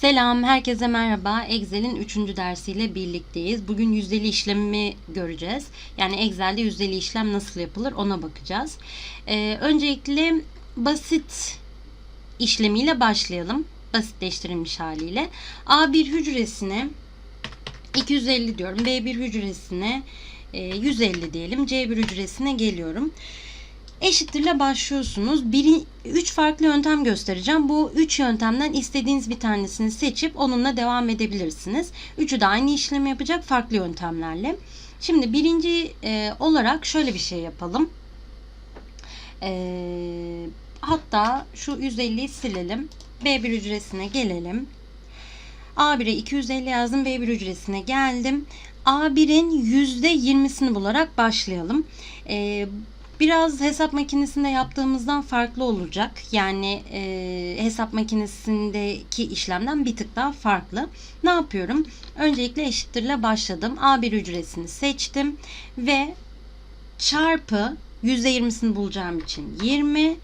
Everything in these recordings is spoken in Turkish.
Selam, herkese merhaba. Excel'in 3. dersiyle birlikteyiz. Bugün yüzdeli işlemi göreceğiz. Yani Excel'de yüzdeli işlem nasıl yapılır ona bakacağız. Ee, öncelikle basit işlemiyle başlayalım. Basitleştirilmiş haliyle. A1 hücresine 250 diyorum. B1 hücresine e, 150 diyelim. C1 hücresine geliyorum eşittirle başlıyorsunuz. Biri, üç farklı yöntem göstereceğim. Bu üç yöntemden istediğiniz bir tanesini seçip onunla devam edebilirsiniz. Üçü de aynı işlemi yapacak farklı yöntemlerle. Şimdi birinci e, olarak şöyle bir şey yapalım. E, hatta şu 150'yi silelim. B1 hücresine gelelim. A1'e 250 yazdım. B1 hücresine geldim. A1'in %20'sini bularak başlayalım. Ee, Biraz hesap makinesinde yaptığımızdan farklı olacak. Yani e, hesap makinesindeki işlemden bir tık daha farklı. Ne yapıyorum? Öncelikle eşittirle başladım. A1 hücresini seçtim ve çarpı %20'sini bulacağım için 20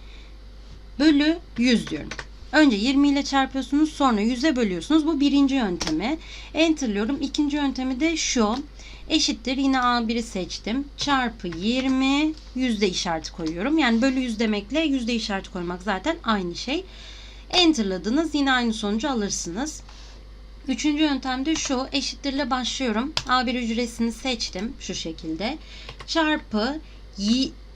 bölü 100 diyorum. Önce 20 ile çarpıyorsunuz sonra 100'e bölüyorsunuz. Bu birinci yöntemi. Enter'lıyorum. İkinci yöntemi de şu eşittir. Yine A1'i seçtim. Çarpı 20 yüzde işareti koyuyorum. Yani bölü yüz demekle yüzde işareti koymak zaten aynı şey. Enter'ladınız. Yine aynı sonucu alırsınız. Üçüncü yöntem de şu. Eşittirle başlıyorum. A1 hücresini seçtim. Şu şekilde. Çarpı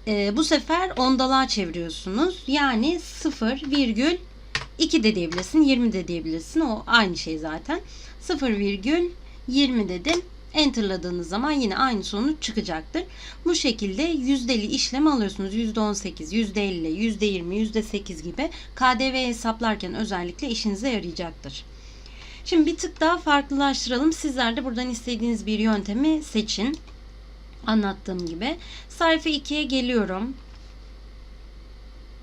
e, bu sefer ondalığa çeviriyorsunuz. Yani 0,2 de diyebilirsin. 20 de diyebilirsin. O aynı şey zaten. 0,20 dedim. Enter'ladığınız zaman yine aynı sonuç çıkacaktır. Bu şekilde yüzdeli işlem alıyorsunuz. %18, %50, %20, %8 gibi KDV hesaplarken özellikle işinize yarayacaktır. Şimdi bir tık daha farklılaştıralım. Sizler de buradan istediğiniz bir yöntemi seçin. Anlattığım gibi. Sayfa 2'ye geliyorum.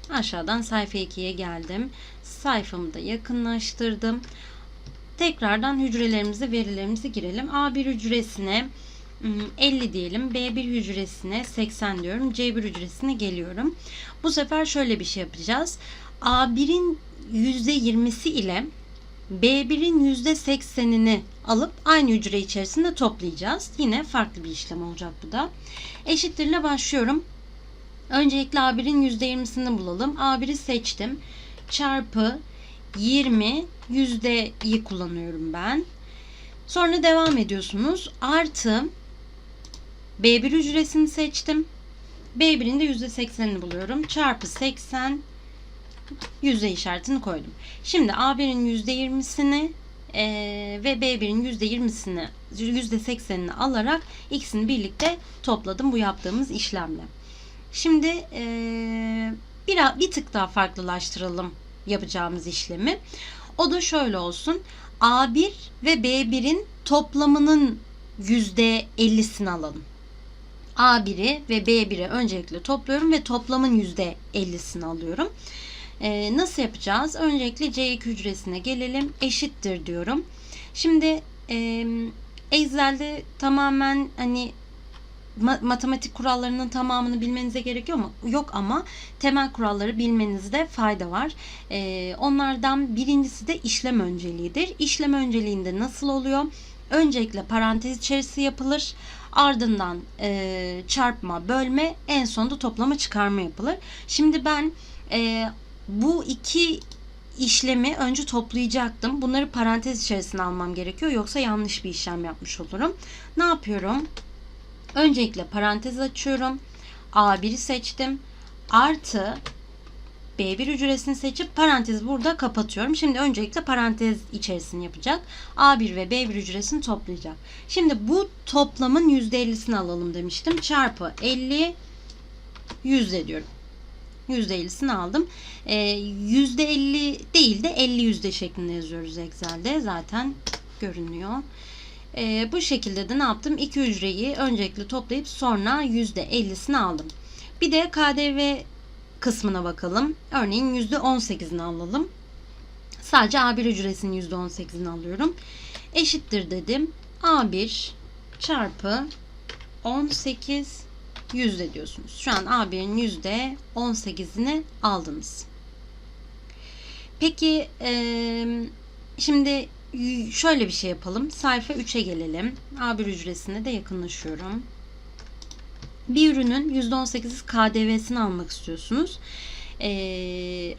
Aşağıdan sayfa 2'ye geldim. Sayfamı da yakınlaştırdım. Tekrardan hücrelerimize verilerimizi girelim. A1 hücresine 50 ıı, diyelim. B1 hücresine 80 diyorum. C1 hücresine geliyorum. Bu sefer şöyle bir şey yapacağız. A1'in %20'si ile B1'in %80'ini alıp aynı hücre içerisinde toplayacağız. Yine farklı bir işlem olacak bu da. Eşittirle başlıyorum. Öncelikle A1'in %20'sini bulalım. A1'i seçtim. Çarpı 20 yüzdeyi kullanıyorum ben. Sonra devam ediyorsunuz. Artı B1 hücresini seçtim. B1'in de %80'ini buluyorum. Çarpı 80 yüzde işaretini koydum. Şimdi A1'in %20'sini e, ve B1'in %20'sini %80'ini alarak ikisini birlikte topladım bu yaptığımız işlemle. Şimdi e, bir, bir tık daha farklılaştıralım yapacağımız işlemi. O da şöyle olsun. A1 ve B1'in toplamının %50'sini alalım. A1'i ve B1'i öncelikle topluyorum ve toplamın %50'sini alıyorum. Ee, nasıl yapacağız? Öncelikle C2 hücresine gelelim. Eşittir diyorum. Şimdi e, Excel'de tamamen hani matematik kurallarının tamamını bilmenize gerekiyor mu? Yok ama temel kuralları bilmenizde fayda var. Ee, onlardan birincisi de işlem önceliğidir. İşlem önceliğinde nasıl oluyor? Öncelikle parantez içerisi yapılır. Ardından e, çarpma, bölme, en sonunda toplama, çıkarma yapılır. Şimdi ben e, bu iki işlemi önce toplayacaktım. Bunları parantez içerisine almam gerekiyor. Yoksa yanlış bir işlem yapmış olurum. Ne yapıyorum? Öncelikle parantez açıyorum. A1'i seçtim. Artı B1 hücresini seçip parantez burada kapatıyorum. Şimdi öncelikle parantez içerisini yapacak. A1 ve B1 hücresini toplayacak. Şimdi bu toplamın %50'sini alalım demiştim. Çarpı 50 yüzde diyorum. %50'sini aldım. Ee, %50 değil de 50 yüzde şeklinde yazıyoruz Excel'de. Zaten görünüyor. E, bu şekilde de ne yaptım? İki hücreyi öncelikle toplayıp sonra %50'sini aldım. Bir de KDV kısmına bakalım. Örneğin %18'ini alalım. Sadece A1 hücresinin %18'ini alıyorum. Eşittir dedim. A1 çarpı 18 yüzde diyorsunuz. Şu an A1'in yüzde 18'ini aldınız. Peki Şimdi y- şöyle bir şey yapalım. Sayfa 3'e gelelim. A1 hücresine de yakınlaşıyorum. Bir ürünün %18 KDV'sini almak istiyorsunuz. Ee,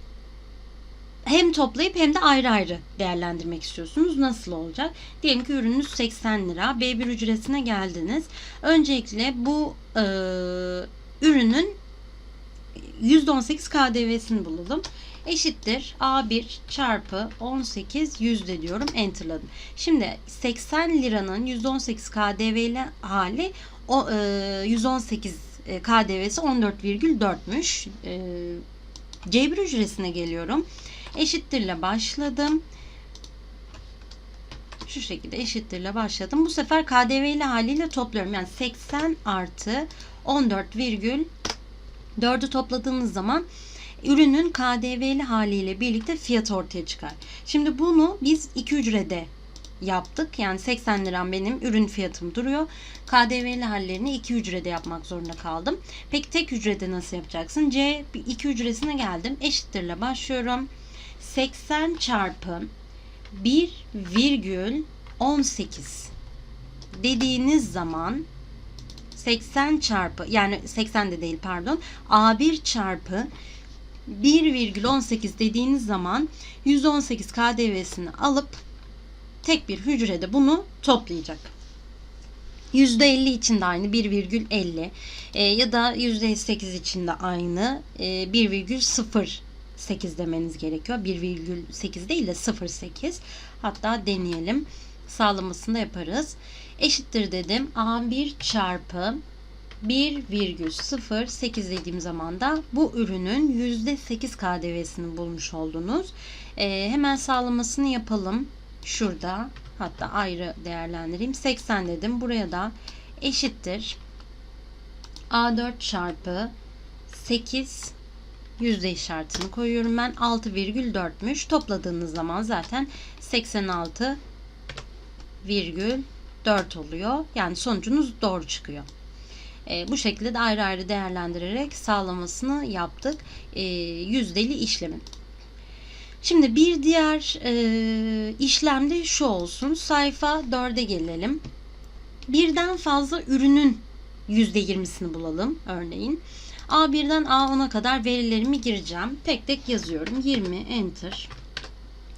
hem toplayıp hem de ayrı ayrı değerlendirmek istiyorsunuz. Nasıl olacak? Diyelim ki ürününüz 80 lira. B1 ücretine geldiniz. Öncelikle bu e, ürünün %18 KDV'sini bulalım. Eşittir A1 çarpı 18 yüzde diyorum. Enterladım. Şimdi 80 liranın %18 KDV'li hali o, e, 118 e, KDV'si 14,4'müş. E, C1 ücresine geliyorum. Eşittirle başladım. Şu şekilde eşittirle başladım. Bu sefer KDV ile haliyle topluyorum. Yani 80 artı 14,4'ü topladığınız zaman ürünün KDV'li haliyle birlikte fiyat ortaya çıkar. Şimdi bunu biz iki hücrede yaptık. Yani 80 liram benim ürün fiyatım duruyor. KDV'li hallerini iki hücrede yapmak zorunda kaldım. Peki tek hücrede nasıl yapacaksın? C iki hücresine geldim. Eşittirle başlıyorum. 80 çarpı 1,18 dediğiniz zaman 80 çarpı yani 80 de değil pardon A1 çarpı 1,18 dediğiniz zaman 118 KDV'sini alıp tek bir hücrede bunu toplayacak. %50 için de aynı 1,50 e, ya da %8 için de aynı e, 1,08 demeniz gerekiyor. 1,8 değil de 0,8 hatta deneyelim sağlamasını da yaparız. Eşittir dedim A1 çarpı 1,08 dediğim zaman da bu ürünün %8 KDV'sini bulmuş oldunuz. E, hemen sağlamasını yapalım. Şurada hatta ayrı değerlendireyim. 80 dedim. Buraya da eşittir. A4 çarpı 8 yüzde işaretini koyuyorum ben. 6,4'müş. Topladığınız zaman zaten 86,4 oluyor. Yani sonucunuz doğru çıkıyor. E, bu şekilde de ayrı ayrı değerlendirerek sağlamasını yaptık. E, yüzdeli işlemin. Şimdi bir diğer e, işlem de şu olsun. Sayfa 4'e gelelim. Birden fazla ürünün %20'sini bulalım örneğin. A1'den A10'a kadar verilerimi gireceğim. Tek tek yazıyorum. 20 enter.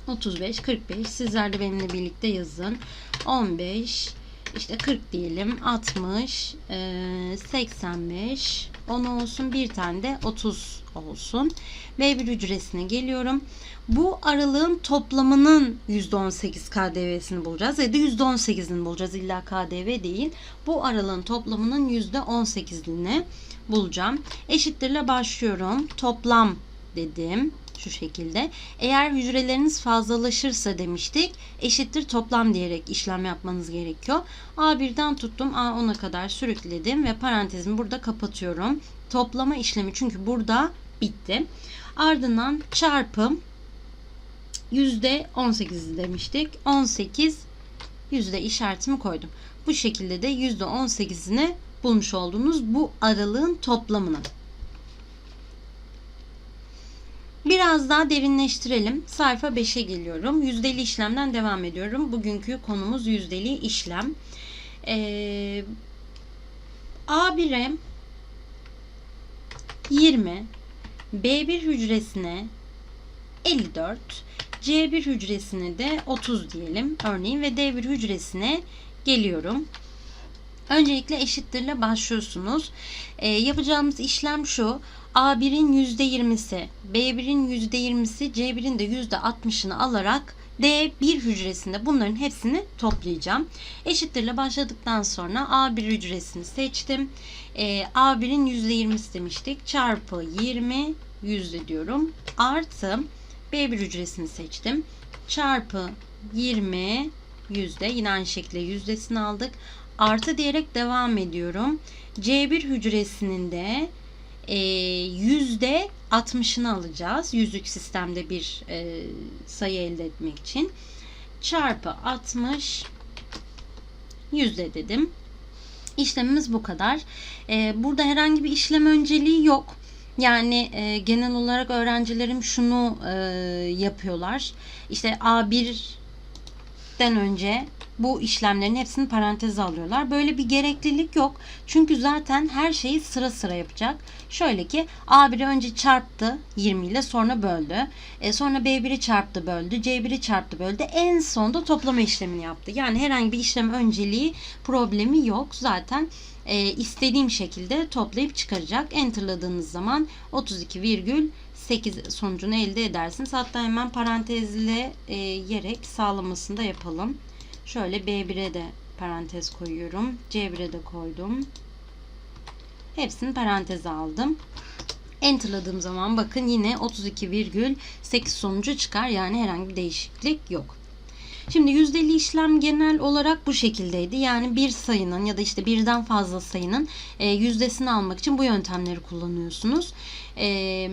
35 45 sizler de benimle birlikte yazın. 15 işte 40 diyelim 60 e, 85 10 olsun bir tane de 30 olsun. B1 hücresine geliyorum. Bu aralığın toplamının %18 KDV'sini bulacağız ya da %18'ini bulacağız. İlla KDV değil. Bu aralığın toplamının %18'ini bulacağım. Eşittirle başlıyorum. Toplam dedim şu şekilde. Eğer hücreleriniz fazlalaşırsa demiştik eşittir toplam diyerek işlem yapmanız gerekiyor. A1'den tuttum A10'a kadar sürükledim ve parantezimi burada kapatıyorum. Toplama işlemi çünkü burada bitti. Ardından çarpım %18 demiştik. 18 yüzde işaretimi koydum. Bu şekilde de %18'ini bulmuş oldunuz bu aralığın toplamını. Biraz daha derinleştirelim. Sayfa 5'e geliyorum. Yüzdeli işlemden devam ediyorum. Bugünkü konumuz yüzdeli işlem. Ee, A1'e 20, B1 hücresine 54, C1 hücresine de 30 diyelim örneğin ve D1 hücresine geliyorum. Öncelikle eşittirle başlıyorsunuz. E, yapacağımız işlem şu. A1'in %20'si, B1'in %20'si, C1'in de %60'ını alarak D1 hücresinde bunların hepsini toplayacağım. Eşittirle başladıktan sonra A1 hücresini seçtim. E, A1'in %20'si demiştik. Çarpı 20 yüzde diyorum. Artı B1 hücresini seçtim. Çarpı 20 yüzde. Yine aynı şekilde yüzdesini aldık. Artı diyerek devam ediyorum. C1 hücresinin de yüzde 60'ını alacağız. Yüzlük sistemde bir e, sayı elde etmek için. Çarpı 60 yüzde dedim. İşlemimiz bu kadar. E, burada herhangi bir işlem önceliği yok. Yani e, genel olarak öğrencilerim şunu e, yapıyorlar. İşte A1 bittikten önce bu işlemlerin hepsini paranteze alıyorlar. Böyle bir gereklilik yok. Çünkü zaten her şeyi sıra sıra yapacak. Şöyle ki A1'i önce çarptı 20 ile sonra böldü. E, sonra B1'i çarptı böldü. C1'i çarptı böldü. En sonda toplama işlemini yaptı. Yani herhangi bir işlem önceliği problemi yok. Zaten e, istediğim şekilde toplayıp çıkaracak. Enter'ladığınız zaman 32,8 sonucunu elde edersiniz. Hatta hemen parantezle e, yerek sağlamasını da yapalım. Şöyle B1'e de parantez koyuyorum. C1'e de koydum. Hepsini paranteze aldım. Enter'ladığım zaman bakın yine 32,8 sonucu çıkar. Yani herhangi bir değişiklik yok. Şimdi yüzdeli işlem genel olarak bu şekildeydi. Yani bir sayının ya da işte birden fazla sayının e, yüzdesini almak için bu yöntemleri kullanıyorsunuz. E,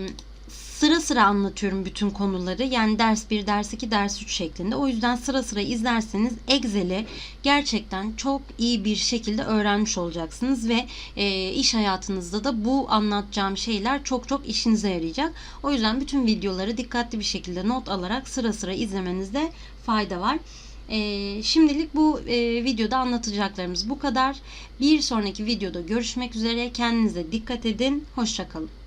sıra sıra anlatıyorum bütün konuları. Yani ders 1, ders 2, ders 3 şeklinde. O yüzden sıra sıra izlerseniz Excel'i gerçekten çok iyi bir şekilde öğrenmiş olacaksınız ve e, iş hayatınızda da bu anlatacağım şeyler çok çok işinize yarayacak. O yüzden bütün videoları dikkatli bir şekilde not alarak sıra sıra izlemenizde fayda var. Ee, şimdilik bu e, videoda anlatacaklarımız bu kadar. Bir sonraki videoda görüşmek üzere. Kendinize dikkat edin. Hoşçakalın.